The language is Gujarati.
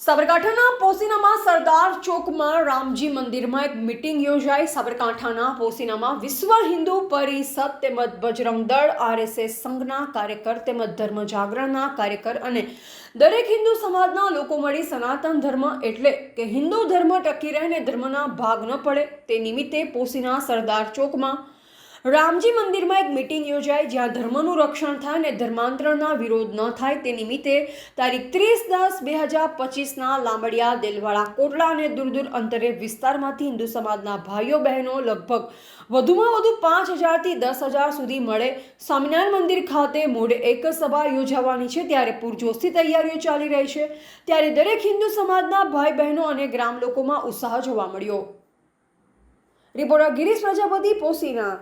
સાબરકાંઠાના પોસીનામાં સરદાર ચોકમાં રામજી મંદિરમાં એક મિટિંગ યોજાઈ. સાબરકાંઠાના પોસીનામાં વિશ્વ હિન્દુ પરિષદ તેમજ બજરંગ દળ, આરએસએસ સંઘના કાર્યકર તેમજ ધર્મ જાગરણના કાર્યકર અને દરેક હિન્દુ સમાજના લોકો મળી સનાતન ધર્મ એટલે કે હિન્દુ ધર્મ ટકી રહે ને ધર્મના ભાગ ન પડે. તે નિમિત્તે પોસીના સરદાર ચોકમાં રામજી મંદિરમાં એક મિટિંગ યોજાઈ જ્યાં ધર્મનું રક્ષણ થાય અને ધર્માંતરણના વિરોધ ન થાય તે નિમિત્તે તારીખ ત્રીસ દસ બે હજાર પચીસના લાંબડિયા, દેલવાડા, કોટડા અને દૂર દૂર અંતરે વિસ્તારમાંથી હિન્દુ સમાજના ભાઈઓ, બહેનો લગભગ વધુમાં વધુ પાંચ હજારથી દસ હજાર સુધી મળે સ્વામિનારાયણ મંદિર ખાતે મોડે એક સભા યોજાવાની છે ત્યારે પૂરજોશથી તૈયારીઓ ચાલી રહી છે. ત્યારે દરેક હિન્દુ સમાજના ભાઈ, બહેનો અને ગ્રામ લોકોમાં ઉત્સાહ જોવા મળ્યો. રિપોર્ટર ગિરીશ પ્રજાપતિ પોસીના